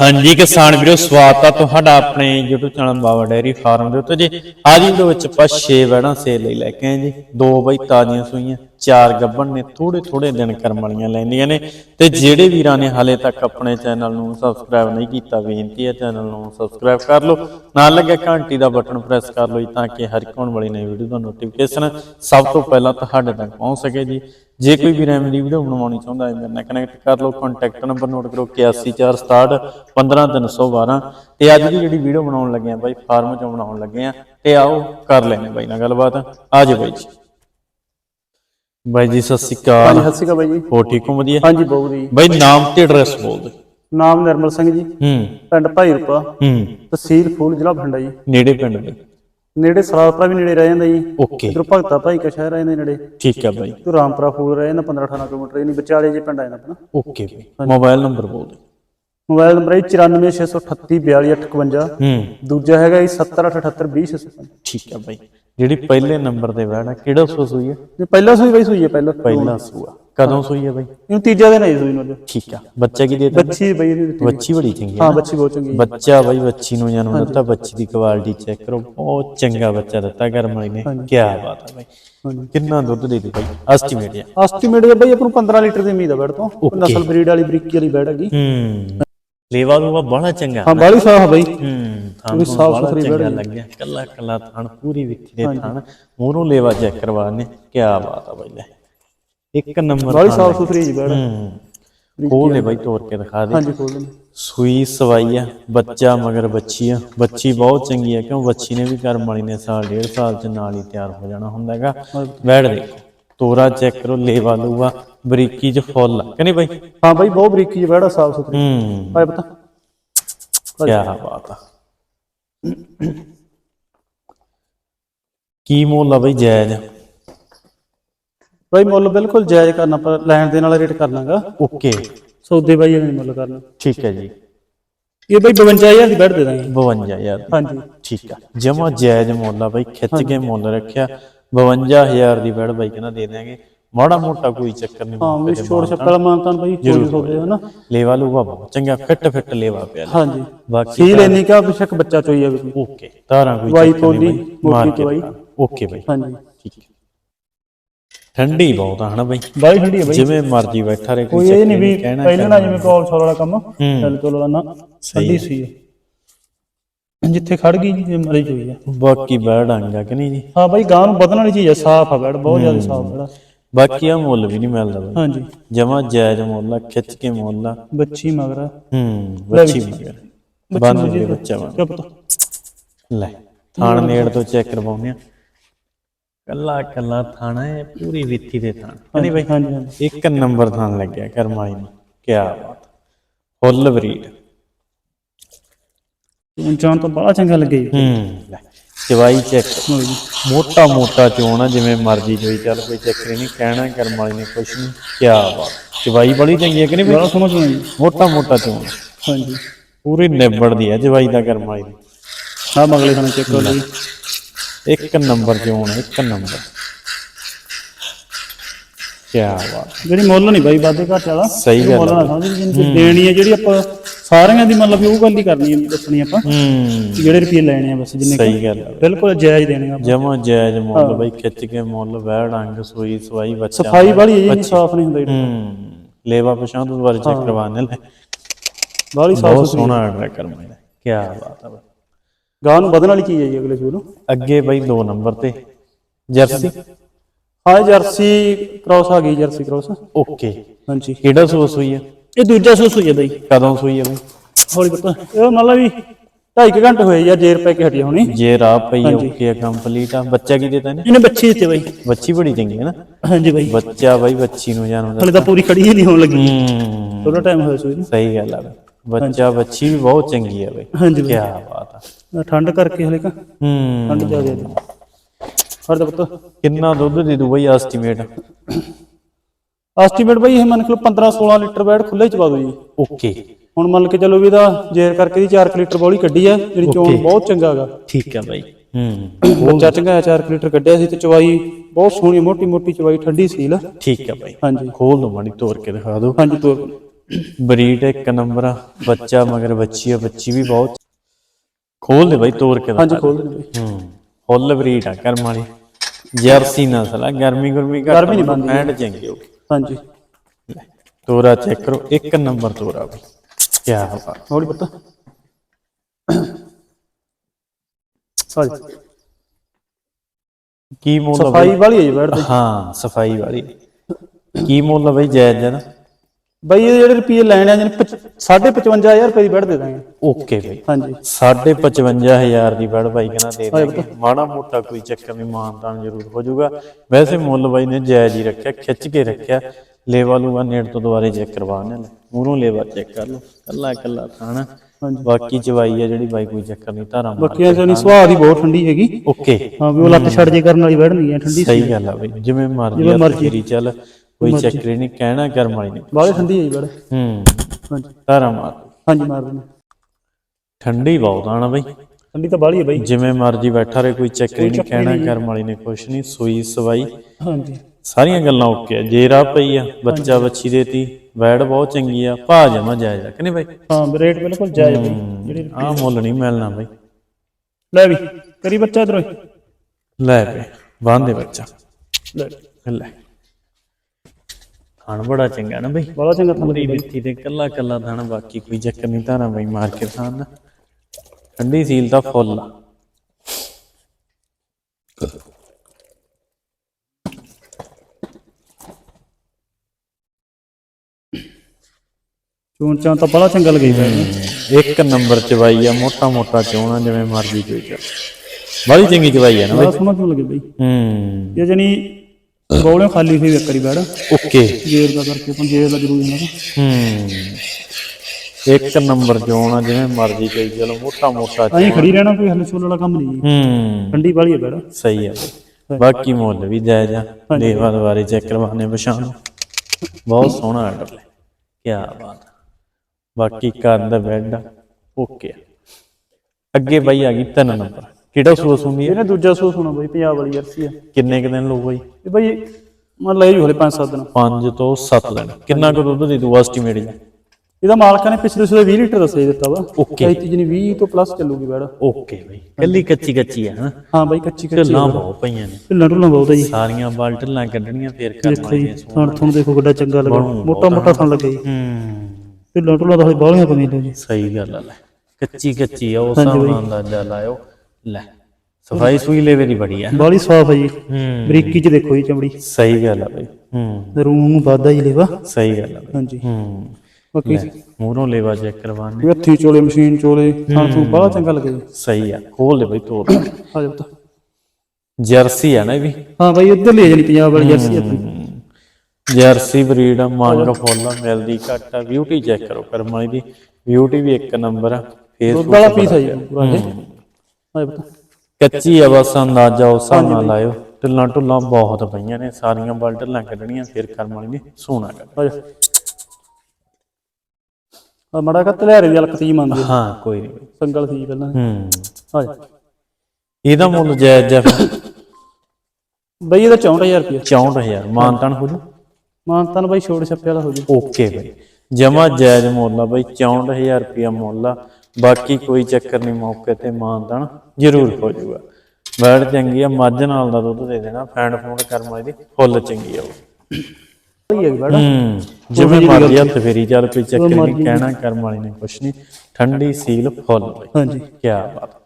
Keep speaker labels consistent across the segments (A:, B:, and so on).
A: ਹਾਂਜੀ, ਕਿਸਾਨ ਵੀਰੋ, ਸਵਾਗਤ ਆ ਤੁਹਾਡਾ ਆਪਣੇ YouTube channel Baba dairy farm ਦੇ ਉੱਤੇ ਜੀ। ਅੱਜ ਦੀ ਵਿੱਚ ਆਪਾਂ 6 ਵੜਾਂ ਸੇਲ ਲਈ ਲੈ ਕੇ ਆਏ ਜੀ। ਦੋ ਬਾਈ ਤਾਜ਼ੀਆਂ ਸੂਈਆਂ। ਚਾਰ ਗੱਬਣ ਨੇ ਥੋੜੇ ਥੋੜੇ ਦਿਨ ਕਰਮ ਵਾਲੀਆਂ ਲੈਂਦੀਆਂ ਨੇ। ਤੇ ਜਿਹੜੇ ਵੀਰਾਂ ਨੇ ਹਾਲੇ ਤੱਕ ਆਪਣੇ ਚੈਨਲ ਨੂੰ ਸਬਸਕ੍ਰਾਈਬ ਨਹੀਂ ਕੀਤਾ, ਬੇਨਤੀ ਹੈ ਚੈਨਲ ਨੂੰ ਸਬਸਕ੍ਰਾਈਬ ਕਰ ਲਓ। ਨਾਲ ਲੱਗਿਆ ਘੰਟੀ ਦਾ ਬਟਨ ਪ੍ਰੈਸ ਕਰ ਲਓ ਜੀ, ਤਾਂ ਕਿ ਹਰ ਇੱਕ ਆਉਣ ਵਾਲੀ ਨਵੀਂ ਵੀਡੀਓ ਦਾ ਨੋਟੀਫਿਕੇਸ਼ਨ ਸਭ ਤੋਂ ਪਹਿਲਾਂ ਤੁਹਾਡੇ ਤੱਕ ਪਹੁੰਚ ਸਕੇ ਜੀ। ਜੇ ਕੋਈ ਵੀ ਰੈਮ ਦੀ ਵੀਡੀਓ ਬਣਵਾਉਣੀ ਚਾਹੁੰਦਾ ਹੈ, ਮੇਰੇ ਨਾਲ ਕਨੈਕਟ ਕਰ ਲਓ। ਕੰਟੈਕਟ ਨੰਬਰ ਨੋਟ ਕਰੋ 8146 15312 ਤੇ ਅੱਜ ਦੀ ਜਿਹੜੀ ਵੀਡੀਓ ਬਣਾਉਣ ਲੱਗੇ ਆ ਬਾਈ, ਫਾਰਮ ਚੋਂ ਬਣਾਉਣ ਲੱਗੇ ਆ। ਤੇ ਆਓ ਕਰ ਲੈਣੇ ਬਾਈ ਨਾਲ ਗੱਲਬਾਤ। ਆ ਜਾਓ ਬਾਈ ਜੀ। ਬਾਈ ਜੀ ਸਤਿ ਸ਼੍ਰੀ ਅਕਾਲ।
B: ਸਤਿ ਸ਼੍ਰੀ ਅਕਾਲ ਬਾਈ ਜੀ।
A: ਹੋ ਠੀਕ ਹੋ ਵਧੀਆ?
B: ਹਾਂਜੀ ਬਹੁਤ ਜੀ
A: ਬਾਈ ਨਾਮ ਤੇ ਐਡਰੈਸ ਬੋਲ ਦੇ
B: ਨਾਮ ਨਿਰਮਲ ਸਿੰਘ ਜੀ।
A: ਹੂੰ।
B: ਪਿੰਡ ਭਾਈਰਪਾ।
A: ਹੂੰ।
B: ਤਹਿਸੀਲ ਫੂਲ ਜ਼ਿਲ੍ਹਾ ਬਠਿੰਡਾ ਜੀ।
A: ਨੇੜੇ ਪਿੰਡ ਦੇ?
B: ਨੇੜੇ ਸਰਾਲਪੁਰਾ ਵੀ ਨੇੜੇ ਰਹਿ ਜਾਂਦਾ ਜੀ।
A: ਓਕੇ।
B: ਇਧਰ ਭਗਤਾ ਭਾਈ ਕਾ ਸ਼ਹਿਰ ਆ ਜਾਂਦਾ ਨੇੜੇ।
A: ਠੀਕ ਹੈ ਬਾਈ।
B: ਤੇ ਰਾਮਪੁਰਾ ਫੂਲ ਰਹਿ ਜਾਂਦਾ 15 18 ਕਿਲੋਮੀਟਰ ਇਹ ਨਹੀਂ ਵਿਚਾਲੇ ਜੇ ਪਿੰਡ ਆ ਜਾਂਦਾ ਆਪਣਾ।
A: ਓਕੇ ਬਾਈ। ਮੋਬਾਈਲ ਨੰਬਰ ਬੋਲ ਦੇ
B: ਮੋਬਾਈਲ ਨੰਬਰ ਹੈ 9468342858
A: ਹੂੰ।
B: ਦੂਜਾ ਹੈਗਾ ਜੀ 707820
A: ਠੀਕ ਹੈ ਬਾਈ। ਜਿਹੜੀ ਪਹਿਲੇ ਨੰਬਰ ਤੇ ਵੈੜ ਕਿਹੜਾ ਸੂਸ ਹੋਈ ਹੈ
B: ਇਹ ਪਹਿਲਾ ਸੂਈ ਬਾਈ ਸੂਈ ਹੈ ਪਹਿਲਾ
A: ਪਹਿਲਾ ਸੂਆ। ਕਦੋਂ ਸੂਈ ਹੈ ਬਾਈ?
B: ਇਹਨੂੰ ਤੀਜਾ ਦਿਨ ਆਈ ਸੂਈ ਨੂੰ ਅੱਜ।
A: ਠੀਕ ਆ। ਬੱਚਾ ਕੀ ਦੇਤਾ?
B: ਬੱਚੀ ਬਈ ਦਿੱਤੀ।
A: ਬੱਚੀ ਬੜੀ ਚੰਗੀ ਆ
B: ਹਾਂ ਬੱਚੀ ਬਹੁਤ ਚੰਗੀ ਹੈ।
A: ਬੱਚਾ ਬਾਈ ਬੱਚੀ ਨੂੰ ਜਨਮ ਦਿੱਤਾ ਬੱਚੀ ਦੀ ਕੁਆਲਿਟੀ ਚੈੱਕ ਕਰੋ। ਬਹੁਤ ਚੰਗਾ ਬੱਚਾ ਦਿੱਤਾ ਘਰ ਵਾਲੀ ਨੇ। ਕੀ ਬਾਤ ਹੈ ਬਾਈ। ਕਿੰਨਾ ਦੁੱਧ ਦੇ ਦੇ ਬਾਈ? ਐਸਟੀਮੇਟ ਹੈ
B: ਐਸਟੀਮੇਟ ਹੈ ਬਾਈ ਆਪਾਂ ਨੂੰ 15 ਲੀਟਰ ਦੀ ਉਮੀਦ ਬੈਡ ਤੋਂ। ਨਸਲ ਬਰੀਡ ਵਾਲੀ ਬਰੀਕੀ ਵਾਲੀ ਬੈਡ ਹੈਗੀ।
A: ਹੂੰ। ਲੇਵਾ ਲੂਵਾ ਬੜਾ ਚੰਗਾ।
B: ਹਾਂ ਬਾਲੀ ਸਾਫ਼ ਬਾਈ।
A: ਹੂੰ। ਥਣ
B: ਸਾਫ਼ ਸੁਥਰੀ
A: ਸੁਥਰੀ ਲੱਗਿਆ। ਕੱਲਾ ਕੱਲਾ ਥਣ ਪੂਰੀ ਵਿੱਥੀ ਦੇ ਥਣ ਮੂਹਰੋਂ ਲੇਵਾ ਚੈੱਕ ਕਰਵਾਣੇ ਕੀ ਬਾਤ ਆ ਬਾਈ ਲੈ। ਇੱਕ ਨੰਬਰ
B: ਬਾਲੀ ਸਾਫ਼ ਸੁਥਰੀ ਜੀ
A: ਹੂੰ। ਖੋਲ ਦੇ ਬਾਈ ਤੋੜ ਕੇ ਦਿਖਾ ਦੇ।
B: ਹਾਂਜੀ ਖੋਲ ਦਿੰਦੇ
A: ਸੂਈ ਸਵਾਈ ਆ ਬੱਚਾ ਮਗਰ ਬੱਚੀ ਆ। ਬੱਚੀ ਬਹੁਤ ਚੰਗੀ ਆ ਕਿਉਂ? ਬੱਚੀ ਨੇ ਵੀ ਕਰਮ ਵਾਲੀ ਨੇ ਸਾਲ ਡੇਢ ਸਾਲ ਚ ਨਾਲ ਹੀ ਤਿਆਰ ਹੋ ਜਾਣਾ ਹੁੰਦਾ ਹੈਗਾ। ਬੈਠ ਦੇਖੋ ਤੋਰਾ ਚੈੱਕ ਕਰੋ ਲੇਵਾ ਲੂਆ ਬਰੀਕੀ ਚ ਫੁੱਲ ਆ। ਕਿ ਨਹੀਂ ਬਾਈ?
B: ਹਾਂ ਬਾਈ ਬਹੁਤ ਬਰੀਕੀ ਜੀ ਬੈਡ ਸਾਫ਼ ਸੁਥਰੀ।
A: ਹੂੰ।
B: ਭਾਈ ਪਤਾ।
A: ਕੀ ਬਾਤ ਆ। ਕੀ ਮੁੱਲ ਆ ਬਾਈ ਜਾਇਜ਼?
B: ਬਾਈ ਮੁੱਲ ਬਿਲਕੁਲ ਜਾਇਜ਼ ਕਰਨਾ ਪਰ ਲੈਣ ਦੇ ਨਾਲ ਰੇਟ ਕਰਨਾਗਾ।
A: ਓਕੇ।
B: ਸੌਦੇ ਬਾਈ ਇਹ ਮੁੱਲ ਕਰਨਾ।
A: ਠੀਕ ਹੈ ਜੀ।
B: ਇਹ ਬਾਈ 52000 ਦੀ ਬੈਡ ਦੇ ਦਾਂਗੇ।
A: 52000
B: ਹਾਂਜੀ।
A: ਠੀਕ ਆ। ਜਮਾ ਜਾਇਜ਼ ਮੁੱਲ ਆ ਬਾਈ ਖਿੱਚ ਕੇ ਮੁੱਲ ਰੱਖਿਆ। 52000 ਦੀ ਬੈੜ ਬਾਈ ਕਹਿੰਦਾ ਦੇ ਦਿਆਂਗੇ। ਮਾੜਾ ਮੋਟਾ ਕੋਈ ਚੱਕਰ ਨਹੀਂ
B: ਹਾਂ ਵੀ ਛੋੜ ਛੱਪੜ ਮਾਨਤਾਨ ਬਾਈ ਕੋਈ ਸੌਦੇ ਹਨਾ?
A: ਲੇਵਾ ਬਹੁਤ ਚੰਗਾ ਫਿੱਟ ਫਿੱਟ ਲੇਵਾ ਪਿਆ।
B: ਹਾਂਜੀ।
A: ਬਾਕੀ
B: ਸੀਲ ਇੰਨੀ ਕਾ ਬੇਸ਼ੱਕ ਬੱਚਾ ਚੋਈ ਜਾਵੇ ਕੋਈ।
A: ਓਕੇ ਤਾਰਾਂ ਕੋਈ
B: ਵਾਈ
A: ਮਾਰ
B: ਮੋਟੀ।
A: ਦਿਖਾ। Okay bye.
B: ਹਾਂਜੀ।
A: ਠੀਕ ਹੈ। ਠੰਡੀ ਬਹੁਤ ਆ ਹਨਾ ਬਾਈ?
B: ਬਾਈ ਠੰਡੀ ਹੈ ਬਾਈ।
A: ਜਿਵੇਂ ਮਰਜ਼ੀ ਬੈਠਾ ਰਹੇ
B: ਕੋਈ ਇਹ ਨਹੀਂ ਵੀ ਪਹਿਲਾਂ ਨਾ ਜਿਵੇਂ ਕਾਲ ਸੌਲ ਵਾਲਾ ਕੰਮ
A: ਹੂੰ।
B: ਚੱਲ ਵਾਲਾ ਨਾ ਠੰਡੀ ਸੀ ਜਿੱਥੇ ਖੜ ਗਈ ਜੀ ਮਰੀ ਚੋਈ ਆ।
A: ਬਾਕੀ ਬੈੜ ਆਂਗਾ ਕਿ ਨਹੀਂ ਜੀ?
B: ਹਾਂ ਬਾਈ ਗਾਂ ਨੂੰ ਵਧਣ ਵਾਲੀ ਚੀਜ਼ ਆ ਸਾਫ਼ ਆ ਬੈਡ ਬਹੁਤ ਜ਼ਿਆਦਾ ਸਾਫ਼ ਬੈਡ
A: ਬਾਕੀ ਆ ਮੁੱਲ ਵੀ ਨਹੀਂ ਮਿਲਦਾ ਬਾਈ।
B: ਹਾਂਜੀ।
A: ਜਮਾ ਜਾਇਜ਼ ਮੁੱਲ ਆ ਖਿੱਚ ਕੇ ਮੁੱਲ ਆ।
B: ਬੱਚੀ ਮਗਰ।
A: ਹੂੰ ਬੱਚੀ ਮਗਰ। ਬੰਦ ਗਿਆ ਬੱਚਾ
B: ਕਿਆ ਪਤਾ
A: ਲੈ ਥਾਣ ਨੇੜ ਤੋਂ ਚੈੱਕ ਕਰਵਾਉਂਦੇ ਆ। ਕੱਲਾ ਕੱਲਾ ਥਾਣਾ ਹੈ ਪੂਰੀ ਵਿੱਥੀ ਦੇ ਥਾਣ। ਨਹੀਂ ਬਾਈ?
B: ਹਾਂਜੀ ਹਾਂਜੀ।
A: ਇੱਕ ਨੰਬਰ ਥਾਣ ਲੱਗਿਆ ਕਰਮਾਈ ਨੂੰ। ਕੀ ਬਾਤ। Full breed.
B: ਜਾਨ ਤਾਂ ਬੜਾ ਚੰਗਾ ਲੱਗੇ। ਜੀ
A: ਹੂੰ ਲੈ। ਚਵਾਈ ਚੈੱਕ। ਮੋਟਾ ਮੋਟਾ ਚੋਣ ਜਿਵੇਂ ਮਰਜ਼ੀ ਚੋਈ ਚੱਲ ਕੋਈ ਚੱਕਰ ਹੀ ਨਹੀਂ ਕਹਿਣਾ ਕਰਮ ਵਾਲੀ ਨੇ ਕੁਛ ਨਹੀਂ ਕੀ ਬਾਤ। ਚਵਾਈ ਬੜੀ ਚੰਗੀ ਹੈ ਕਿ ਨਹੀਂ
B: ਬੜਾ ਸਮਝ ਨਹੀਂ
A: ਮੋਟਾ ਮੋਟਾ ਚੋਣ।
B: ਹਾਂਜੀ।
A: ਪੂਰੀ ਨਿਬੜਦੀ ਹੈ ਚਵਾਈ ਦਾ ਕਰਮ ਵਾਲੀ ਦੀ।
B: ਆ ਮਗਲੇ ਸਾਨੂੰ ਚੈੱਕ ਕਰ ਲਈ
A: ਇੱਕ ਨੰਬਰ ਚੋਣ ਇੱਕ ਨੰਬਰ। ਕੀ ਬਾਤ।
B: ਜਿਹੜੀ ਮੁੱਲ ਨਹੀਂ ਬਾਈ ਵਾਦੇ ਘੱਟ ਵਾਲਾ
A: ਸਹੀ ਗੱਲ
B: ਮੁੱਲ ਨਾ ਸਮਝ ਜਿੰਨੀ ਦੇਣੀ ਹੈ ਜਿਹੜੀ ਆਪਾਂ ਸਾਰਿਆਂ ਦੀ ਮਤਲਬ ਉਹ ਗੱਲ ਹੀ ਕਰਨੀ ਹੈ ਦੱਸਣੀ ਆਪਾਂ
A: ਹੂੰ।
B: ਜਿਹੜੇ ਰੁਪਏ ਲੈਣੇ ਆ ਬਸ ਜਿੰਨੇ।
A: ਸਹੀ ਗੱਲ। ਹੈ
B: ਬਿਲਕੁਲ ਜਾਇਜ਼ ਦੇਣੇ ਆ
A: ਜਮਾ ਜਾਇਜ਼ ਮੁੱਲ ਬਈ ਖਿੱਚ ਕੇ ਮੁੱਲ ਵਹਿੜ ਅੰਗ ਸੂਈ ਸਵਾਈ ਬੱਚਾ
B: ਸਫ਼ਾਈ ਵਾਲੀ ਹੈ ਜੀ ਸਾਫ਼ ਨਹੀਂ ਹੁੰਦਾ
A: ਹੂੰ। ਲੇਵਾ ਪਛਾਂ ਤੋਂ ਦੁਬਾਰਾ ਚੈੱਕ ਕਰਵਾਣੇ ਲੈ
B: ਬਾਹਲੀ ਸਾਫ਼
A: ਸੋਹਣਾ ਆਰਡਰ ਕਰ ਮੈਂ ਕੀ ਬਾਤ ਹੈ।
B: ਗਾਂ ਨੂੰ ਵਧਣ ਵਾਲੀ ਚੀਜ਼ ਹੈ ਜੀ ਅਗਲੇ ਸੂਰ। ਨੂੰ
A: ਅੱਗੇ ਬਈ ਦੋ ਨੰਬਰ ਤੇ। ਜਰਸੀ?
B: ਹਾਂ ਇਹ ਜਰਸੀ ਕ੍ਰਾਸ ਆ ਗਈ ਜਰਸੀ ਕ੍ਰਾਸ
A: ਓਕੇ।
B: ਹਾਂਜੀ।
A: ਕਿਹੜਾ ਸੂਸ ਹੋਈ ਹੈ
B: ਇਹ ਦੂਜਾ ਸੂਸ ਹੋਈ ਹੈ ਬਾਈ।
A: ਕਦੋਂ ਸੂਈ ਬਈ?
B: ਹੌਲੀ ਪਤਾ ਇਹ ਮਤਲਬ ਵੀ 2.5 ਘੰਟੇ ਹੋਏ ਯਾਰ ਜੇਰ ਪੈ ਕੇ ਹਟੀ ਹੋਣੀ।
A: ਜੇ ਰਾਹ ਪਈ ਓਕੇ ਆ ਕੰਪਲੀਟ ਆ। ਬੱਚਾ ਕੀ ਦੇਤਾ ਨੇ
B: ਇਹਨੇ ਬੱਚੀ ਦਿੱਤੇ ਬਾਈ।
A: ਬੱਚੀ ਬੜੀ ਚੰਗੀ ਹੈ ਨਾ?
B: ਹਾਂਜੀ ਬਾਈ।
A: ਬੱਚਾ ਬਈ ਬੱਚੀ ਨੂੰ ਜਨਮ ਦਿੱਤਾ
B: ਹਲੇ ਤਾਂ ਪੂਰੀ ਖੜੀ ਹੀ ਨਹੀਂ ਹੋਣ ਲੱਗੀ।
A: ਹੂੰ।
B: ਥੋੜਾ ਟਾਈਮ ਹੋਇਆ ਸੂਈ ਨੂੰ।
A: ਸਹੀ ਗੱਲ ਆ ਬਈ। ਬੱਚਾ ਬੱਚੀ ਵੀ ਬਹੁਤ ਚੰਗੀ ਹੈ ਬਈ।
B: ਹਾਂਜੀ
A: ਕੀ
B: ਬਾਈ
A: ਬਾਤ ਆ।
B: ਠੰਡ ਕਰਕੇ ਹਲੇ ਕਾ
A: ਹੂੰ।
B: ਠੰਡ ਜ਼ਿਆਦਾ ਹੈ ਹਰ ਦਾ ਪਤਾ
A: ਕਿੰਨਾ ਦੁੱਧ ਦੇ ਦੂ ਬਈ ਐਸਟੀਮੇਟ?
B: ਐਸਟੀਮੇਟ ਬਾਈ ਇਹ ਮੰਨ ਕੇ 15 16 ਲੀਟਰ ਬੈਡ ਖੁੱਲੇ ਚ ਪਾ ਦੋ ਜੀ।
A: ਓਕੇ।
B: ਹੁਣ ਮੰਨ ਕੇ ਚੱਲੋ ਵੀ ਇਹਦਾ ਜੇਰ ਕਰਕੇ ਦੀ 4 ਲੀਟਰ ਬੋਲੀ ਕੱਢੀ ਆ ਜਿਹੜੀ ਚੋਣ ਬਹੁਤ ਚੰਗਾ ਹੈਗਾ।
A: ਠੀਕ ਹੈ ਬਾਈ। ਹੂੰ।
B: ਬੱਚਾ ਚੰਗਾ 4 ਲੀਟਰ ਕੱਢਿਆ ਸੀ ਤੇ ਚਵਾਈ ਬਹੁਤ ਸੋਹਣੀ ਮੋਟੀ ਮੋਟੀ ਚਵਾਈ ਠੰਡੀ ਸੀਲ
A: ਠੀਕ ਹੈ ਬਾਈ।
B: ਹਾਂਜੀ।
A: ਖੋਲ ਦੋ ਮਾੜੀ ਤੋੜ ਕੇ ਦਿਖਾ ਦਿਓ
B: ਹਾਂਜੀ ਤੋਰ
A: ਬਰੀਡ ਇੱਕ ਨੰਬਰ ਆ ਬੱਚਾ ਮਗਰ ਬੱਚੀ ਆ ਬੱਚੀ ਵੀ ਬਹੁਤ ਖੋਲ ਦੇ ਬਾਈ ਤੋੜ ਕੇ
B: ਹਾਂਜੀ ਖੋਲ ਬਈ।
A: ਦੇ। ਹੂੰ। ਫੁੱਲ ਬਰੀਡ ਆ ਕਰਮ ਵਾਲੀ। ਜਰਸੀ ਨਸਲ ਆ ਗਰਮੀ ਗੁਰਮੀ ਘੱਟ
B: ਗਰਮੀ ਨਹੀਂ ਬਣਦੀ।
A: ਐਂਡ ਚੰਗੀ ਹੋ
B: ਹਾਂਜੀ।
A: ਤੋਰਾ ਚੈੱਕ ਕਰੋ ਇੱਕ ਨੰਬਰ ਤੋਰਾ ਬਈ। ਕੀ ਬਾਤ।
B: ਹੌਲੀ ਪੁੱਤ? ਹਾਂਜੀ
A: ਕੀ ਮੁੱਲ ਆ
B: ਸਫ਼ਾਈ ਵਾਲੀ ਹੈ ਜੀ ਬੈਠ ਤੇ।
A: ਹਾਂ ਸਫ਼ਾਈ ਵਾਲੀ। ਕੀ ਮੁੱਲ ਆ ਬਈ ਜਾਇਜ਼ ਹੈ ਨਾ?
B: ਬਈ ਇਹ ਜਿਹੜੇ ਰੁਪਏ ਲੈਣੇ ਆ ਜਿਹਨੇ 55000 ਰੁਪਏ ਦੀ ਬੈਠ ਦੇ ਦਾਂਗੇ।
A: ਓਕੇ ਬਈ।
B: ਹਾਂਜੀ।
A: ਸਾਢੇ 55000 ਦੀ ਬੜ ਬਾਈ ਕਹਿੰਦਾ ਦੇ ਦੇਗੇ। ਮਾੜਾ ਮੋਟਾ ਕੋਈ ਚੱਕਰ ਨਹੀਂ ਮਾਨਤਾਨ ਜ਼ਰੂਰ ਹੋ ਜਾਊਗਾ। ਵੈਸੇ ਮੁੱਲ ਬਾਈ ਨੇ ਜਾਇਜ਼ ਹੀ ਰੱਖਿਆ ਖਿੱਚ ਕੇ ਰੱਖਿਆ। ਲੇਵਾ ਲੂਗਾ ਨੇੜ ਤੋਂ ਦੁਬਾਰੇ ਚੈੱਕ ਕਰਵਾਣੇ ਲੈ ਮੂਹਰੋਂ ਲੇਵਾ ਚੈੱਕ ਕਰ ਲਓ। ਕੱਲਾ ਕੱਲਾ ਥਾਣਾ
B: ਹਾਂਜੀ।
A: ਬਾਕੀ ਚਵਾਈ ਆ ਜਿਹੜੀ ਬਾਈ ਕੋਈ ਚੱਕਰ ਨਹੀਂ ਧਾਰਾ ਮਾਰ
B: ਬਾਕੀ ਐਸੇ ਨਹੀਂ ਸੁਭਾਅ ਦੀ ਬਹੁਤ ਠੰਡੀ ਹੈਗੀ।
A: ਓਕੇ।
B: ਹਾਂ ਵੀ ਉਹ ਲੱਤ ਛੱਡ ਜੇ ਕਰਨ ਵਾਲੀ ਬੈਠ ਨਹੀਂ ਹੈ ਠੰਡੀ
A: ਸਹੀ ਗੱਲ ਆ ਬਈ। ਜਿਵੇਂ ਮਰਜ਼ੀ
B: ਜਿਵੇਂ ਮਰਜ਼ੀ।
A: ਚੱਲ ਕੋਈ ਚੱਕਰ ਨਹੀਂ ਕਹਿਣਾ ਕਰਮ ਵਾਲੀ ਨੇ
B: ਬਾਹਲੀ ਠੰਡੀ ਹੈ ਜੀ ਬੈਠ
A: ਹੂੰ।
B: ਹਾਂਜੀ।
A: ਧਾਰਾ ਮਾਰ।
B: ਹਾਂਜੀ ਮਾਰ ਦਿੰਦੇ।
A: ਠੰਡੀ ਬਹੁਤ ਆਣਾ ਬਈ।
B: ਠੰਡੀ ਤਾਂ ਬਾਹਲੀ ਹੈ ਬਈ।
A: ਜਿਵੇਂ ਮਰਜ਼ੀ ਬੈਠਾ ਰਹੇ ਕੋਈ ਚੱਕਰ ਨਹੀਂ ਕਹਿਣਾ ਕਰਮ ਵਾਲੀ ਨੇ ਕੁਛ ਨਹੀਂ ਸੂਈ ਸਵਾਈ।
B: ਹਾਂਜੀ।
A: ਸਾਰੀਆਂ ਗੱਲਾਂ ਓਕੇ ਆ ਜੇਰਾ ਪਈ ਆ ਬੱਚਾ ਬੱਚੀ ਦੇਤੀ ਵੈੜ ਬਹੁਤ ਚੰਗੀ ਆ ਭਾ ਜਮਾ ਜਾਇਜ਼ ਆ ਕਿ ਨਹੀਂ ਬਾਈ?
B: ਹਾਂ ਰੇਟ ਬਿਲਕੁਲ ਜਾਇਜ਼ ਬਈ। ਜਿਹੜੇ
A: ਆਹ ਮੁੱਲ ਨਹੀਂ ਮਿਲਣਾ ਬਾਈ।
B: ਲੈ ਵੀ ਕਰੀ ਬੱਚਾ ਇਧਰੋਂ
A: ਲੈ ਪੇ ਬੰਦੇ ਬੱਚਾ।
B: ਲੈ।
A: ਲੈ। ਖਾਣ ਬੜਾ ਚੰਗਾ ਨਾ ਬਈ।
B: ਬੜਾ ਚੰਗਾ
A: ਪੂਰੀ ਵਿੱਥੀ ਤੇ ਕੱਲਾ ਕੱਲਾ ਦਾਣਾ ਬਾਕੀ ਕੋਈ ਚੱਕਰ ਨਹੀਂ ਧਾਰਾਂ ਬਈ ਮਾਰ ਕੇ ਖਾਣ ਦਾ। ਠੰਡੀ ਸੀਲ ਦਾ ਫੁੱਲ। ਆ
B: ਚੋਣ ਚਾਂ ਤਾਂ ਬੜਾ ਚੰਗਾ ਲੱਗਈ ਬਈ
A: ਇੱਕ ਨੰਬਰ ਚਵਾਈ ਆ ਮੋਟਾ ਮੋਟਾ ਚੋਣਾ ਜਿਵੇਂ ਮਰਜ਼ੀ ਕੋਈ ਚੱਲ ਬੜੀ ਚੰਗੀ ਚਵਾਈ ਆ ਨਾ ਬਈ।
B: ਸੋਹਣਾ ਕਿਉਂ ਲੱਗੇ ਬਈ।
A: ਹੂੰ।
B: ਇਹ ਜਣੀ ਬੌਲੇ ਖਾਲੀ ਹੋਈ ਇੱਕ ਵਾਰੀ ਬੈੜ
A: ਓਕੇ।
B: ਜੇਰ ਦਾ ਕਰਕੇ ਆਪਾਂ ਜੇਰ ਦਾ ਜ਼ਰੂਰੀ ਹੁੰਦਾ
A: ਹੂੰ। ਇੱਕ ਨੰਬਰ ਚੋਣਾ ਜਿਵੇਂ ਮਰਜ਼ੀ ਕੋਈ ਚਲੋ ਮੋਟਾ ਮੋਟਾ
B: ਐਂ ਖੜੀ ਰਹਿਣਾ ਕੋਈ ਹੱਲ ਛੋਲ ਵਾਲਾ ਕੰਮ ਨਹੀਂ
A: ਹੂੰ।
B: ਠੰਡੀ ਵਾਲੀ ਹੈ ਬੈੜ
A: ਸਹੀ ਆ। ਬਈ। ਬਾਕੀ ਮੁੱਲ ਵੀ ਜਾਇਜ਼ ਆ। ਦੇਵਾ ਦੁਆਰੇ ਚੈੱਕ ਕਰਵਾਣੇ ਪਛਾਣ। ਬਹੁਤ ਸੋਹਣਾ ਆਰਡਰ ਲੈ ਕੀ ਬਾਤ। ਬਾਕੀ ਕੰਦ ਬੈੱਡ ਓਕੇ। ਅੱਗੇ ਬਾਈ ਆ ਗਈ ਤਿੰਨ ਨੰਬਰ। ਕਿਹੜਾ ਸੂਸ ਹੁੰਦੀ ਹੈ?
B: ਇਹਨੇ ਦੂਜਾ ਸੂਸ ਹੋਣਾ ਬਈ ਪੰਜਾਬ ਵਾਲੀ ਜਰਸੀ ਆ
A: ਕਿੰਨੇ ਕੁ ਦਿਨ ਲਊ ਬਾਈ?
B: ਇਹ ਬਈ ਮੰਨ ਲੈ ਜੀ ਹਲੇ 5-7 ਦਿਨ।
A: 5 ਤੋਂ 7 ਦਿਨ। ਕਿੰਨਾ ਕੁ ਦੁੱਧ ਦੇ ਦੂ ਐਸਟੀਮੇਟ ਜੀ
B: ਇਹਦਾ ਮਾਲਕਾਂ ਨੇ ਪਿਛਲੇ ਸੂਏ 20 ਲੀਟਰ ਦੱਸਿਆ ਦਿੱਤਾ ਵਾ।
A: Okay.
B: ਐਤੀ ਜਣੀ 20 ਤੋਂ ਪਲੱਸ ਚੱਲੂਗੀ ਬੈੜ।
A: Okay bye. ਕੱਲੀ ਕੱਚੀ ਕੱਚੀ ਆ ਹਨਾ?
B: ਹਾਂ ਬਈ ਕੱਚੀ ਕੱਚੀ
A: ਢਿੱਲਾਂ ਬਹੁਤ ਪਈਆਂ ਨੇ।
B: ਢਿੱਲਾਂ ਢੁੱਲਾਂ ਬਹੁਤ ਹੈ ਜੀ।
A: ਸਾਰੀਆਂ ਬਾਲ ਢਿੱਲਾਂ ਕੱਢਣੀਆਂ ਫੇਰ ਕਰਨ
B: ਜੀ ਥਣ ਥਣ ਦੇਖੋ ਕਿੱਡਾ ਚੰਗਾ ਲੱਗਾ। ਮੋਟਾ ਮੋਟਾ ਥਣ ਲੱਗਾ ਜੀ।
A: ਹੂੰ।
B: ਢਿੱਲਾਂ ਢੁੱਲਾਂ ਤਾਂ ਹਲੇ ਬਾਹਲੀਆਂ ਪਈਆਂ ਨੇ ਜੀ।
A: ਸਹੀ ਗੱਲ ਆ ਲੈ। ਕੱਚੀ ਕੱਚੀ ਆ ਉਸ ਨਾਲ ਅੰਦਾਜ਼ਾ ਲਾਇਓ। ਲੈ। ਸਫ਼ਾਈ ਸੂਈ ਲੈਵੇ ਦੀ ਬੜੀ ਆ।
B: ਬਾਹਲੀ ਸਾਫ਼ ਹੈ ਜੀ।
A: ਹੂੰ।
B: ਬਰੀਕੀ ਚ ਦੇਖੋ ਜੀ ਚਮੜੀ।
A: ਸਹੀ ਗੱਲ ਆ ਬਈ। ਹੂੰ।
B: ਰੂਮ ਵਾਦਾ ਹੀ ਲੇਵਾ।
A: ਸਹੀ ਗੱਲ ਆ ਬਈ।
B: ਹਾਂਜੀ।
A: ਹੂੰ।
B: ਬਾਕੀ
A: ਮੂਹਰੋਂ ਲੈਵਾ ਚੈੱਕ ਕਰਵਾਣੇ
B: ਹੱਥੀ ਚੋਲੇ ਮਸ਼ੀਨ ਚੋਲੇ ਥਣ ਥਣ ਬੜਾ ਚੰਗਾ ਲੱਗਾ ਜੀ।
A: ਸਹੀ ਆ। ਖੋਲ ਦੇ ਬਈ ਤੋੜ
B: ਆ ਜਾ ਪੁੱਤ
A: ਜਰਸੀ ਆ ਨਾ ਇਹ ਵੀ।
B: ਹਾਂ ਬਾਈ ਇੱਧਰ ਲੈ ਜਾਣੀ ਪੰਜਾਬ ਵਾਲੀ ਜਰਸੀ ਆਪਣੀ
A: ਜਰਸੀ ਬਰੀਡ ਆ ਮੰਗ ਫੁੱਲ ਆ ਮਿਲਦੀ ਘੱਟ ਆ। ਬਿਊਟੀ ਚੈੱਕ ਕਰੋ ਕਰਮਾਈ ਦੀ। ਬਿਊਟੀ ਵੀ ਇੱਕ ਨੰਬਰ ਆ। ਫੇਸ
B: ਦੁੱਧ ਵਾਲਾ ਪੀਸ ਆ ਜੀ ਪੂਰਾ ਇਹ। ਪੁੱਤ
A: ਕੱਚੀ ਆ ਬਸ ਅੰਦਾਜ਼ਾ ਉਸ ਹਿਸਾਬ ਨਾਲ ਲਾਇਓ। ਢਿੱਲਾਂ ਢੁੱਲਾਂ ਬਹੁਤ ਪਈਆਂ ਨੇ ਸਾਰੀਆਂ ਬਲ ਢਿੱਲਾਂ ਕੱਢਣੀਆਂ ਫੇਰ ਕਰਮ ਵਾਲੀ ਨੇ ਸੋਨਾ
B: ਆ ਮੜਾ ਕਾ ਤਲਿਆਰੇ ਦੀ ਹਲਕਤ ਜੀ ਮੰਨਦੀ
A: ਹਾਂ ਕੋਈ ਨਹੀਂ।
B: ਸੰਗਲ ਸੀ ਪਹਿਲਾਂ।
A: ਹੂੰ।
B: ਆ ਜਾ
A: ਇਹਦਾ ਮੁੱਲ ਜਾਇਜ਼ ਜਾ
B: ਬਈ ਇਹਦਾ 64000 ਰੁਪਏ
A: 64000 ਮਾਨਤਨ ਹੋ ਜੂ?
B: ਮਾਨਤਾਨ ਬਾਈ ਛੋੜ ਛੱਪੇ ਵਾਲਾ ਹੋ ਜੂ।
A: ਓਕੇ ਬਈ। ਜਮਾ ਜਾਇਜ਼ ਮੁੱਲ ਆ ਬਈ 64000 ਰੁਪਿਆ ਮੁੱਲ ਆ। ਬਾਕੀ ਕੋਈ ਚੱਕਰ ਨਹੀਂ ਮੌਕੇ ਤੇ ਮਾਨਤਨ ਜ਼ਰੂਰ ਹੋ ਜੂਗਾ ਬੈੜ ਚੰਗੀ ਆ ਮੱਝ ਨਾਲ ਦਾ ਦੁੱਧ ਦੇ ਦੇਣਾ ਫੈਂਡ ਫੂਡ ਕਰਮਾ ਇਹਦੀ ਫੁੱਲ ਚੰਗੀ ਆ ਉਹ।
B: ਸਹੀ ਹੈ ਬੜਾ
A: ਜਿਵੇਂ ਮਰਜ਼ੀ ਹੱਥ ਫੇਰੀ ਚੱਲ ਕੋਈ ਚੱਕਰ ਨਹੀਂ ਕਹਿਣਾ ਕਰਮ ਵਾਲੀ ਨੇ ਕੁਛ ਨਹੀਂ ਠੰਡੀ ਸੀਲ ਫੁੱਲ
B: ਹਾਂਜੀ।
A: ਕੀ ਬਾਤ।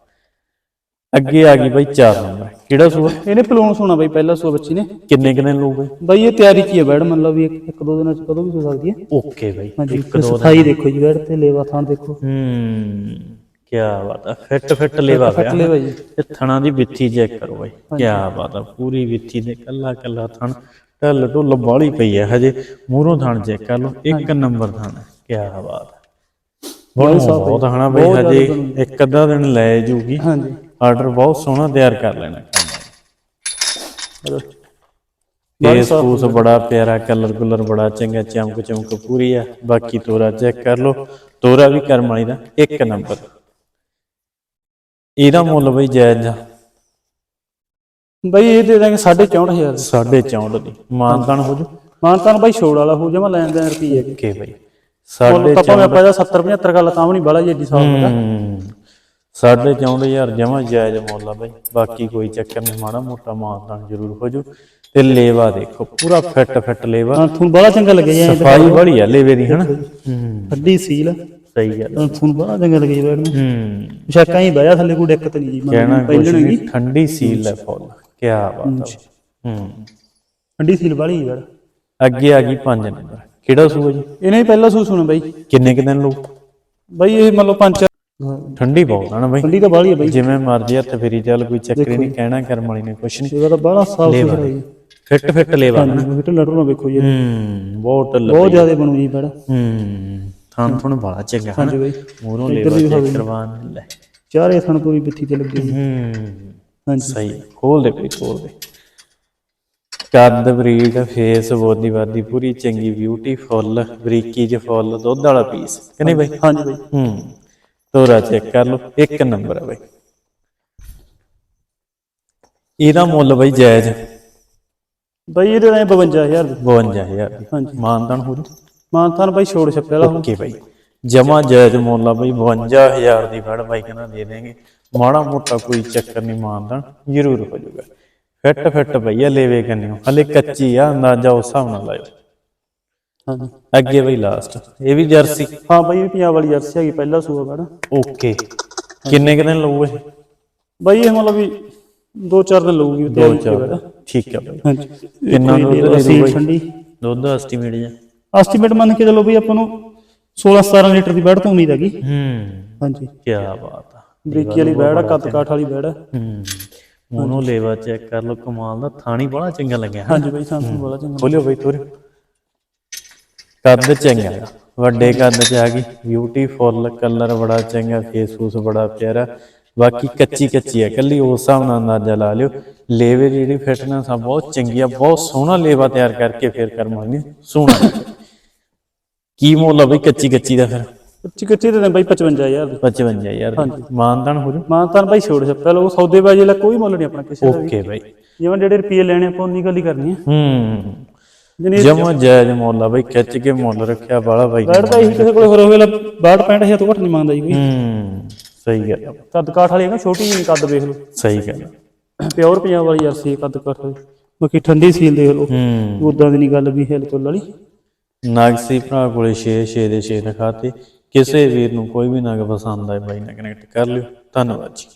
A: ਅੱਗੇ ਆ ਗਈ ਬਈ 4 ਨੰਬਰ। ਕਿਹੜਾ ਸੂਆ?
B: ਇਹਨੇ ਪਲੂਣ ਸੋਣਾ ਬਾਈ ਪਹਿਲਾ ਸੋ ਬੱਚੀ ਨੇ।
A: ਕਿੰਨੇ ਕਿੰਨੇ ਲਊਗੇ?
B: ਬਾਈ ਇਹ ਤਿਆਰੀ ਕੀ ਹੈ ਬੈਡ ਮੰਨ ਲਓ ਵੀ ਇੱਕ ਇੱਕ ਦੋ ਦਿਨਾਂ ਚ ਕਦੋਂ ਵੀ ਹੋ ਸਕਦੀ ਹੈ।
A: ਓਕੇ ਬਈ
B: ਹਾਂਜੀ ਸਫ਼ਾਈ ਦੇਖੋ ਜੀ ਬੈਡ ਤੇ ਲੇਵਾ ਥਾਂ ਦੇਖੋ।
A: ਹੂੰ ਕੀ ਬਾਤ ਆ ਫਿੱਟ ਫਿੱਟ ਲੇਵਾ ਪਿਆ।
B: ਲੇਵਾ ਜੀ।
A: ਤੇ ਥਣਾ ਦੀ ਵਿੱਥੀ ਚੈੱਕ ਕਰੋ ਬਾਈ ਕੀ ਬਾਤ ਆ ਪੂਰੀ ਵਿੱਥੀ ਦੇ ਕੱਲਾ ਕੱਲਾ ਥਣ। ਢੱਲ ਢੁੱਲ ਬਾਲੀ ਪਈ ਹੈ ਹਜੇ ਮੂਹਰੋਂ ਥਣ ਚੈੱਕ ਕਰ ਲਓ ਇੱਕ ਨੰਬਰ ਥਣ ਕੀ ਬਾਤ ਬਹੁਤ ਬਹੁਤ ਹਣਾ ਬਈ ਹਜੇ ਇੱਕ ਅੱਧਾ ਦਿਨ ਲੈ ਜੂਗੀ।
B: ਹਾਂਜੀ।
A: ਆਰਡਰ ਬਹੁਤ ਸੋਹਣਾ ਤਿਆਰ ਕਰ ਲੈਣਾ। ਫੇਸ ਫੂਸ ਬੜਾ ਪਿਆਰਾ ਕਲਰ ਕੁਲਰ ਬੜਾ ਚੰਗਾ ਚਮਕ ਚਮਕ ਪੂਰੀ ਆ। ਬਾਕੀ ਤੋਰਾ ਚੈੱਕ ਕਰ ਲਓ। ਤੋਰਾ ਵੀ ਕਰਮ ਵਾਲੀ ਦਾ ਇੱਕ ਨੰਬਰ। ਇਹਦਾ ਮੁੱਲ ਬਈ ਜਾਇਜ਼ ਆ।
B: ਬਾਈ ਇਹ ਦੇ ਦਾਂਗੇ 64000
A: ਸਾਢੇ 64 ਦੀ। ਮਾਨਤਾਨ ਹੋ ਜੂ?
B: ਮਾਨਤਾਨ ਬਾਈ ਛੋੜ ਵਾਲਾ ਹੋ ਜਾਵਾਂ ਲੈਣ ਦੇਣ ਰੁਪਏ
A: ਓਕੇ ਬਈ। ਸਾਡੇ
B: ਤਾਂ ਭਾਵੇਂ ਆਪਾਂ ਇਹਦਾ 70 75 ਗੱਲ ਤਾਂ ਵੀ ਨਹੀਂ ਬਾਲਾ ਜੀ ਏਡੀ ਸਾਲ ਦਾ
A: ਸਾਡੇ 44000 ਜਮਾ ਜਾਇਜ਼ ਮੁੱਲ ਆ ਬਈ। ਬਾਕੀ ਕੋਈ ਚੱਕਰ ਨਹੀਂ ਮਾੜਾ ਮੋਟਾ ਮਾਨਦਾਨ ਜ਼ਰੂਰ ਹੋ ਜੂ ਤੇ ਲੇਵਾ ਦੇਖੋ ਪੂਰਾ ਫਿੱਟ ਫਿੱਟ ਲੇਵਾ।
B: ਤੁਹਾਨੂੰ ਬੜਾ ਚੰਗਾ ਲੱਗਿਆ ਜੀ
A: ਸਫ਼ਾਈ ਬੜੀ ਆ ਲੇਵੇ ਦੀ ਹਨਾ? ਹੂੰ।
B: ਅੱਡੀ ਸੀਲ
A: ਸਹੀ ਗੱਲ
B: ਤੁਹਾਨੂੰ ਬੜਾ ਚੰਗਾ ਲੱਗਿਆ ਜੀ ਬੈਠ ਨੂੰ।
A: ਹੂੰ।
B: ਸ਼ੱਕਾਂ ਹੀ ਬਾਇਆ ਥੱਲੇ ਕੋਈ ਦਿੱਕਤ ਨਹੀਂ ਜੀ ਪਹਿਲਣ
A: ਨਹੀਂ ਠੰਡੀ ਸੀਲ ਹੈ ਫੁੱਲ ਕੀ ਬਾਤ ਹੂੰ
B: ਅੱਡੀ ਸੀਲ ਵਾਲੀ ਬੈਠ
A: ਅੱਗੇ ਆ ਗਈ 5 ਨੰਬਰ। ਕਿਹੜਾ ਸੂਆ ਜੀ?
B: ਇਹਨੇ ਪਹਿਲਾ ਸੂ ਸੁਣਾ ਬਾਈ।
A: ਕਿੰਨੇ ਕਿ ਦਿਨ ਲਊ
B: ਬਾਈ ਇਹ ਮੰਨ ਲਓ ਪੰਜ ਚਾਰ
A: ਠੰਡੀ ਬਹੁਤ ਆ ਨਾ ਬਈ।
B: ਠੰਡੀ ਤਾਂ ਬਾਲੀ ਹੈ ਬਾਈ।
A: ਜਿਵੇਂ ਮਰਜ਼ੀ ਹੱਥ ਫੇਰੀ ਚੱਲ ਕੋਈ ਚੱਕਰ ਹੀ ਨਹੀਂ ਕਹਿਣਾ ਕਰਮ ਵਾਲੀ ਨੇ ਕੁਛ ਨਹੀਂ
B: ਇਹਦਾ ਤਾਂ ਬਾਹਲਾ ਸਾਫ਼ ਸੁਥਰਾ ਜੀ।
A: ਫਿੱਟ ਫਿੱਟ ਲੇਵਾ ਹਨਾ
B: ਹਾਂਜੀ ਢਿੱਲਾ ਢੁੱਲਾ ਵੇਖੋ ਜੀ।
A: ਹੂੰ ਬਹੁਤ ਢਿੱਲਾ
B: ਬਹੁਤ ਜ਼ਿਆਦਾ ਬਣੂ ਜੀ ਬੈਠ
A: ਹੂੰ ਥਾਂ ਥੁਣ ਬੜਾ ਚੰਗਾ ਹਨਾ
B: ਹਾਂਜੀ ਬਾਈ।
A: ਮੂਰੋਂ ਲੇਵਾ ਚੈੱਕ ਕਰਵਾਉਣ ਲੈ।
B: ਚਾਰੇ ਥਣ ਪੂਰੀ ਪਿੱਠੀ ਤੇ ਲੱਗੀ ਜੀ
A: ਹੂੰ
B: ਹਾਂਜੀ।
A: ਸਹੀ ਖੋਲ ਦੇ ਕੋਈ ਖੋਲ ਦੇ। ਕੱਦ ਬਰੀਡ ਫੇਸ ਬੋਦੀ ਬਾਦੀ ਪੂਰੀ ਚੰਗੀ ਬਿਊਟੀਫੁੱਲ ਬਰੀਕੀ ਚ ਫੁੱਲ ਦੁੱਧ ਵਾਲਾ ਪੀਸ ਕਿ ਨਹੀਂ ਬਈ?
B: ਹਾਂਜੀ ਬਾਈ।
A: ਹੂੰ। ਤੋਰਾ ਚੈੱਕ ਕਰ ਲਓ ਇੱਕ ਨੰਬਰ ਹੈ ਬਈ। ਇਹਦਾ ਮੁੱਲ ਬਈ ਜਾਇਜ਼।
B: ਬਾਈ ਇਹਦੇ 52000 ਦੇ।
A: 52000 ਦੀ।
B: ਹਾਂਜੀ।
A: ਮਾਨਦਾਨ ਹੋ
B: ਮਾਨਥਾਨ ਬਾਈ ਛੋੜ ਛੱਪਿਆ ਲਾ
A: ਓਕੇ ਬਾਈ। ਜਮਾ ਜਾਇਜ਼ ਮੁੱਲ ਆ ਬਈ 52000 ਦੀ ਫੜ ਬਾਈ ਕਹਿੰਦਾ ਦੇ ਦੇਂਗੇ ਮਾੜਾ ਮੋਟਾ ਕੋਈ ਚੱਕਰ ਨਹੀਂ ਮਾਨਦਾਨ ਜ਼ਰੂਰ ਹੋ ਜਾਊਗਾ। ਫਿੱਟ ਫਿੱਟ ਭਈਆ ਲੈਵੇ ਕੰਨਿਓ। ਹਲੇ ਕੱਚੀ ਆ ਅੰਦਾਜ਼ਾ ਉਸ ਹਿਸਾਬ ਨਾਲ ਲਾਇਓ।
B: ਹਾਂਜੀ
A: ਅੱਗੇ ਬਈ ਲਾਸਟ ਇਹ ਵੀ ਜਰਸੀ।
B: ਹਾਂ ਬਾਈ ਇਹ ਪੰਜਾਬ ਵਾਲੀ ਜਰਸੀ ਹੈਗੀ ਪਹਿਲਾ ਸੂਆ ਬੈਠ
A: ਓਕੇ। ਕਿੰਨੇ ਕੁ ਦਿਨ ਲਊ ਇਹ?
B: ਬਾਈ ਇਹ ਮਤਲਬ ਵੀ ਦੋ ਚਾਰ ਦਿਨ ਲਊਗੀ ਤੇ
A: ਦੋ ਚਾਰ ਠੀਕ ਬਾਈ
B: ਹਾਂਜੀ।
A: ਕਿੰਨਾ ਦੁੱਧ ਦੇ
B: ਅਸੀਂ
A: ਦੂ ਬਾਈ।
B: ਠੰਡੀ।
A: ਦੁੱਧ ਐਸਟੀਮੇਟ ਜਾਂ
B: ਐਸਟੀਮੇਟ ਮੰਨ ਕੇ ਚੱਲੋ ਬਈ ਆਪਾਂ ਨੂੰ 16 17 ਲੀਟਰ ਦੀ ਬੈੜ ਤੋਂ ਉਮੀਦ ਹੈਗੀ।
A: ਹੂੰ।
B: ਹਾਂਜੀ।
A: ਕੀ ਬਾਤ ਆ।
B: ਬਰੀਕੀ ਵਾਲੀ ਬੈੜ ਆ ਕਾਠ ਵਾਲੀ ਬੈੜ ਆ।
A: ਹੂੰ। ਮੋਨੋ ਲੇਵਾ ਚੈੱਕ ਕਰ ਲਓ ਕਮਾਲ ਦਾ। ਥਾਣੀ ਬੜਾ ਚੰਗਾ ਲੱਗਿਆ।
B: ਹਾਂਜੀ ਬਾਈ ਸਾਨੂੰ ਬੜਾ ਚੰਗਾ
A: ਖੋਲਿਓ ਬਈ ਤੋਰੇ ਕੱਦ ਚੰਗਾ। ਵੱਡੇ ਕੱਦ ਚ ਆ ਗਈ ਬਿਊਟੀਫੁੱਲ ਕਲਰ ਬੜਾ ਚੰਗਾ ਫੇਸ ਫੂਸ ਬੜਾ ਪਿਆਰਾ ਬਾਕੀ ਕੱਚੀ ਕੱਚੀ ਆ ਕੱਲੀ ਉਸ ਹਿਸਾਬ ਨਾਲ ਅੰਦਾਜ਼ਾ ਲਾ ਲਿਓ ਲੇਵੇ ਦੀ ਜਿਹੜੀ ਫਿਟਨੈਸ ਆ ਬਹੁਤ ਚੰਗੀ ਆ ਬਹੁਤ ਸੋਹਣਾ ਲੇਵਾ ਤਿਆਰ ਕਰਕੇ ਫੇਰ ਕਰਮਾਂਗੇ ਸੋਹਣਾ। ਕੀ ਮੁੱਲ ਆ ਬਈ ਕੱਚੀ ਕੱਚੀ ਦਾ ਫਿਰ?
B: ਕੱਚੀ ਕੱਚੀ ਦੇ ਨੇ ਬਾਈ 55000 ਦੀ।
A: 55000 ਦੀ। ਮਾਨਦਾਨ ਹੋ ਜੂ?
B: ਮਾਨਤਾਨ ਬਾਈ ਛੋੜ ਛੱਪਿਆ ਲੋ ਸੌਦੇ ਬਾਜੀ ਵਾਲਾ ਕੋਈ ਮੁੱਲ ਨਹੀਂ ਆਪਣਾ ਕਿਸੇ ਦਾ
A: ਓਕੇ ਬਾਈ।
B: ਜਿਵੇਂ ਜਿਹੜੇ ਰੁਪਏ ਲੈਣੇ ਆਪਾਂ ਉਨੀ ਗੱਲ ਹੀ ਕਰਨੀ ਹੈ
A: ਹੂੰ। ਜਮਾ ਜਾਇਜ਼ ਮੁੱਲ ਆ ਬਈ ਖਿੱਚ ਕੇ ਮੁੱਲ ਰੱਖਿਆ ਬਾਲਾ ਬਾਈ।
B: ਬੈੜ ਤਾਂ ਇਹੀ ਕਿਸੇ ਕੋਲ ਹੋਰ ਹੋਵੇ ਲਾ 62 65000 ਤੋਂ ਘੱਟ ਨਹੀਂ ਮੰਗਦਾ ਜੀ ਕੋਈ।
A: ਹੂੰ ਸਹੀ ਗੱਲ।
B: ਕੱਦ ਕਾਠ ਵਾਲੀ ਹੈ ਨਾ ਛੋਟੀ ਜਿਹੀ ਕੱਦ ਵੇਖ ਲਓ।
A: ਸਹੀ ਗੱਲ।
B: ਪਿਓਰ ਪੰਜਾਬ ਵਾਲੀ ਜਰਸੀ ਕੱਦ ਕਾਠ ਵਾਲੀ। ਬਾਕੀ ਠੰਡੀ ਸੀਲ ਦੇਖ ਲਓ।
A: ਹੂੰ।
B: ਉਦਾਂ ਦੀ ਨਹੀਂ ਗੱਲ ਵੀ ਹਿਲ ਤੁਲ ਵਾਲੀ।
A: ਨਾਗਸੀ ਭਰਾ ਕੋਲੇ 6 6 ਦੇ 6 ਦਿਖਾਤੇ ਕਿਸੇ ਵੀਰ ਨੂੰ ਕੋਈ ਵੀ ਨਗ ਪਸੰਦ ਆਏ ਬਾਈ ਨਾਲ ਕਨੈਕਟ ਕਰ ਲਿਓ। ਧੰਨਵਾਦ ਜੀ।